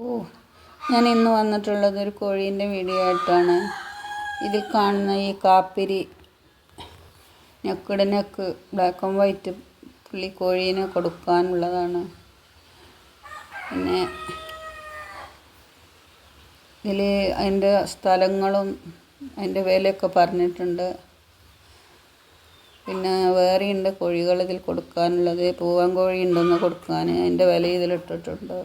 ഓ ഞാൻ ഇന്ന് വന്നിട്ടുള്ളത് ഒരു കോഴീന്റെ വീഡിയോ ആയിട്ടാണ്. ഇതിൽ കാണുന്ന ഈ കാപ്പിരി നെക്കിടെ നെക്ക് ബ്ലാക്ക് ആൻഡ് വൈറ്റ് പുള്ളി കോഴീനെ കൊടുക്കാനുള്ളതാണ്. പിന്നെ ഇതിൽ അതിന്റെ സ്ഥലങ്ങളും അതിന്റെ വിലയൊക്കെ പറഞ്ഞിട്ടുണ്ട്. പിന്നെ വേറെയുണ്ട് കോഴികൾ ഇതിൽ കൊടുക്കാനുള്ളത്. പൂവൻ കോഴി ഉണ്ടെന്ന് കൊടുക്കാൻ അതിന്റെ വില ഇതിലിട്ടിട്ടുണ്ട്.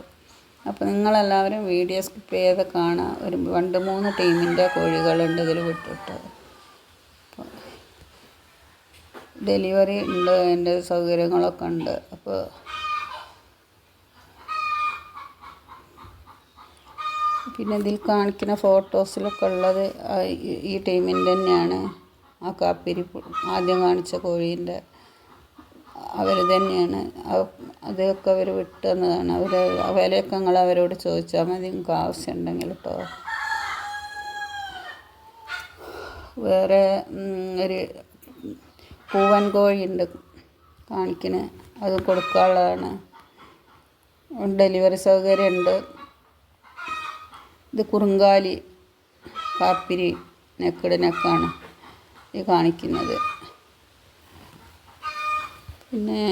അപ്പോൾ നിങ്ങളെല്ലാവരും വീഡിയോ സ്കിപ്പ് ചെയ്ത് കാണാം. ഒരു രണ്ട് മൂന്ന് ടീമിന്റെ കോഴികളുണ്ട് ഇതിൽ വിട്ടിട്ട്. അപ്പോൾ ഡെലിവറി ഉണ്ട് അതിന്റെ സൗകര്യങ്ങളൊക്കെ ഉണ്ട്. അപ്പോൾ പിന്നെ ഇതിൽ കാണിക്കുന്ന ഫോട്ടോസിലൊക്കെ ഉള്ളത് ഈ ടീമിന്റെ തന്നെയാണ്. ആ കാപ്പിരി ആദ്യം കാണിച്ച കോഴീന്റെ അവർ തന്നെയാണ്. അതൊക്കെ അവർ വിട്ടു തന്നതാണ് അവർ വിലയൊക്കെ നിങ്ങൾ അവരോട് ചോദിച്ചാൽ മതി. നിങ്ങൾക്ക് ആവശ്യമുണ്ടെങ്കിൽ കേട്ടോ വേറെ ഒരു പൂവൻ കോഴിയുണ്ട് കാണിക്കണ. അത് കൊടുക്കാനുള്ളതാണ്. ഡെലിവറി സൗകര്യമുണ്ട്. ഇത് കുറുങ്കാലി കാപ്പിരി നെക്കട് നെക്കാണ് ഈ കാണിക്കുന്നത്. പിന്നെ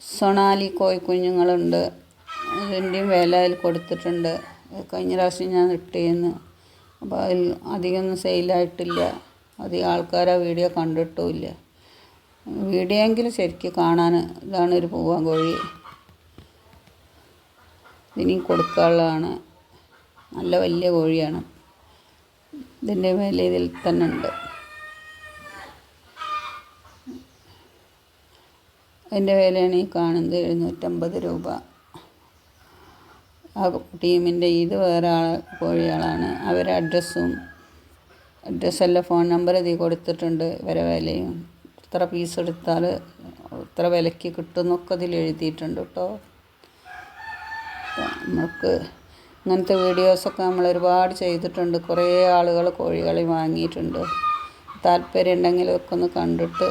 സൊണാലി കോഴിക്കുഞ്ഞുങ്ങളുണ്ട് അതിന്റെയും വില അതിൽ കൊടുത്തിട്ടുണ്ട്. കഴിഞ്ഞ പ്രാവശ്യം ഞാൻ ഇട്ടേന്ന്. അപ്പോൾ അതിൽ അധികമൊന്നും സെയിലായിട്ടില്ല. അധികം ആൾക്കാർ വീഡിയോ കണ്ടിട്ടുമില്ല. വീഡിയോ എങ്കിലും ശരിക്കും കാണാൻ ഇതാണ് ഒരു പൂവാൻ കോഴി. ഇതിനും കൊടുക്കാനുള്ളതാണ്. നല്ല വലിയ കോഴിയാണ്. ഇതിന്റെ വില ഇതിൽ തന്നെ ഉണ്ട്. അതിന്റെ വിലയാണ് ഈ കാണുന്നത് എഴുന്നൂറ്റമ്പത് രൂപ. ആ ടീമിന്റെ ഇത് വേറെ ആൾ കോഴികളാണ് അവരെ അഡ്രസ്സും അഡ്രസ്സല്ല ഫോൺ നമ്പർ ഇതിൽ കൊടുത്തിട്ടുണ്ട് വരെ വിലയും. ഇത്ര പീസ് എടുത്താൽ ഇത്ര വിലയ്ക്ക് കിട്ടുമെന്നൊക്കെ ഇതിൽ എഴുതിയിട്ടുണ്ട് കേട്ടോ. നമുക്ക് ഇങ്ങനത്തെ വീഡിയോസൊക്കെ നമ്മൾ ഒരുപാട് ചെയ്തിട്ടുണ്ട്. കുറേ ആളുകൾ കോഴികളെ വാങ്ങിയിട്ടുണ്ട്. താല്പര്യം ഉണ്ടെങ്കിൽ ഒക്കെ ഒന്ന് കണ്ടിട്ട്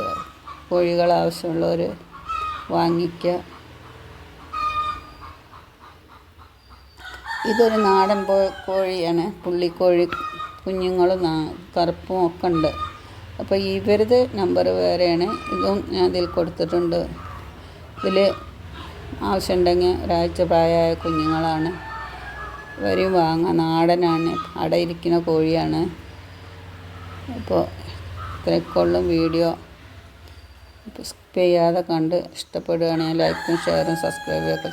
കോഴികൾ ആവശ്യമുള്ളവർ വാങ്ങിക്കുക ഇതൊരു നാടൻ കോഴിയാണ്. പുള്ളിക്കോഴി കുഞ്ഞുങ്ങളും കറുപ്പും ഒക്കെ ഉണ്ട്. അപ്പോൾ ഇവരത് നമ്പർ വേറെയാണ്. ഇതും ഞാൻ ഇതിൽ കൊടുത്തിട്ടുണ്ട്. ഇതിൽ ആവശ്യമുണ്ടെങ്കിൽ ഒരാഴ്ച പ്രായമായ കുഞ്ഞുങ്ങളാണ്. ഇവരും വാങ്ങാം. നാടനാണ്. അടയിരിക്കുന്ന കോഴിയാണ്. അപ്പോൾ ഇത്രയൊക്കെയുള്ള വീഡിയോ. സ്കിപ്പ് ചെയ്യാതെ കണ്ട് ഇഷ്ടപ്പെടുകയാണെങ്കിൽ ലൈക്കും ഷെയറും സബ്സ്ക്രൈബും ഒക്കെ